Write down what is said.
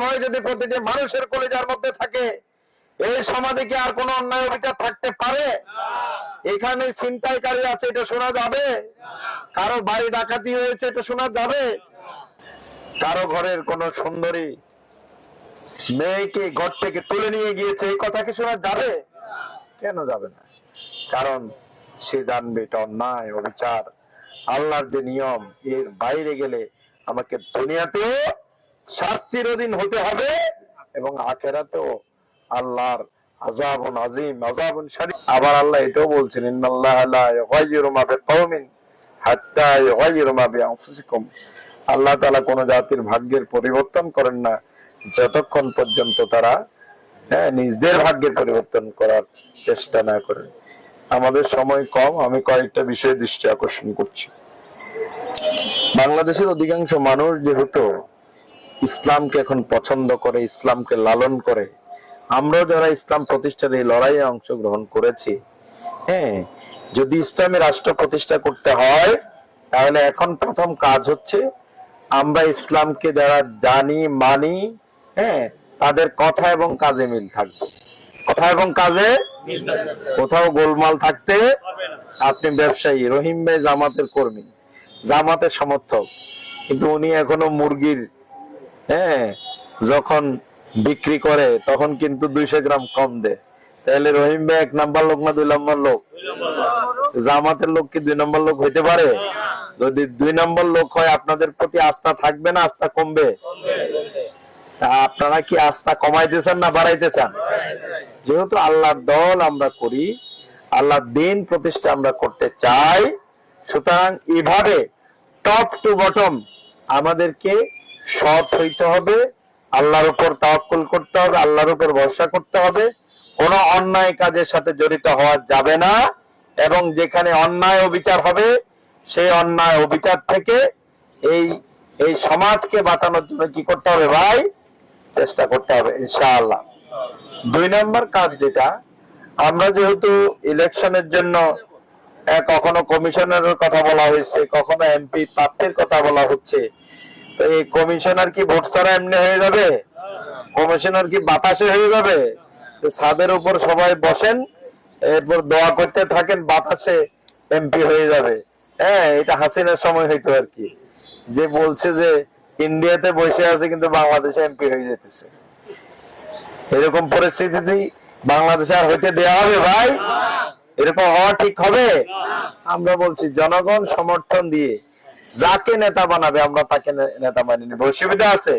ভয় যদি প্রতিটি মানুষের কলেজার মধ্যে থাকে, এই সমাজে কি আর কোনো অন্যায় অবিচার থাকতে পারে? এখানে ছিনতাইকারী আছে, এটা শোনা যাবে? কারও বাড়ি ডাকাতি হয়েছে, এটা শোনা যাবে? কারও ঘরের কোন সুন্দরী মেয়েকে ঘর থেকে তুলে নিয়ে গিয়েছে, এই কথা কি শোনা যাবে? কেন যাবে না? কারণ সে জানবে এটা অন্যায়, অবিচার। আল্লাহর যে নিয়ম, এর বাইরে গেলে আমাকে দুনিয়াতেও শাস্তির অধীন হতে হবে এবং আখেরাতেও আল্লাহর আজাবুন আজিম শারীফ আবার আল্লাহ এটাও বলছেন আল্লাহ তাআলা কোন জাতির ভাগ্যের পরিবর্তন করেন না, যতক্ষণ পর্যন্ত তারা হ্যাঁ নিজদের ভাগ্যের পরিবর্তন করার চেষ্টা না করেন। আমাদের সময় কম, আমি কয়েকটা বিষয়ে দৃষ্টি আকর্ষণ করছি। বাংলাদেশের অধিকাংশ মানুষ যেহেতু ইসলামকে এখন পছন্দ করে, ইসলামকে লালন করে। আমরাও যারা ইসলাম প্রতিষ্ঠার এই লড়াইয়ে অংশগ্রহণ করেছি হ্যাঁ যদি ইসলামী রাষ্ট্র প্রতিষ্ঠা করতে হয়, তাহলে এখন প্রথম কাজ হচ্ছে আমরা ইসলামকে যারা জানি, মানি হ্যাঁ তাদের কথা এবং কাজে মিল থাকবে। কথা এবং কাজে কোথাও গোলমাল থাকতে আপনি ব্যবসায়ী, রহিম ভাই জামাতের কর্মী, জামাতের সমর্থক। কিন্তু উনি এখনও মুরগির হ্যাঁ যখন বিক্রি করে, তখন কিন্তু দুইশো গ্রাম কম দেয়। তাহলে রহিম ভাই এক নাম্বার লোক না দুই নাম্বার লোক? জামাতের লোক কি দুই নম্বর লোক হইতে পারে? যদি দুই নম্বর লোক হয়, আপনাদের প্রতি আস্থা থাকবে না, আস্থা কমবে? তা আপনারা কি আস্থা কমাইতেছেন না বাড়াইতে চান যেহেতু আল্লাহর দল আমরা করি, আল্লাহর দিন প্রতিষ্ঠা আমরা করতে চাই, সুতরাং এভাবে টপ টু বটম আমাদেরকে সৎ হইতে হবে, আল্লাহর উপর তাওয়াক্কুল করতে হবে, আল্লাহর উপর ভরসা করতে হবে। কোনো অন্যায় কাজের সাথে জড়িত হওয়া যাবে না এবং যেখানে অন্যায় অবিচার হবে, সেই অন্যায় অবিচার থেকে এই এই সমাজকে বাঁচানোর জন্য কি করতে হবে ভাই? চেষ্টা করতে হবে, ইনশাআল্লাহ। দুই নম্বর কাজ যেটা, আমরা যেহেতু ইলেকশনের জন্য কখনো কমিশনারের কথা বলা হয়েছে, কখনো এমপি প্রার্থীর কথা বলা হচ্ছে এই কমিশনার কি ভোট ছাড়া এমনি হয়ে যাবে? কমিশনার কি বাতাসে হয়ে যাবে? ছাদের উপর সবাই বসেন, এরপর দোয়া করতে থাকেন, বাতাসে এমপি হয়ে যাবে। হ্যাঁ এটা হাসিনার সময় হইতো আর কি। যে বলছে যে ইন্ডিয়াতে বসে আছে, কিন্তু বাংলাদেশে এমপি হয়ে যেতেছে। এরকম পরিস্থিতি বাংলাদেশে আর হইতে দেওয়া হবে ভাই? এরকম হওয়া ঠিক হবে? আমরা বলছি, জনগণ সমর্থন দিয়ে যাকে নেতা বানাবে আমরা তাকে নেতা মানি নিব। সুবিধা আছে?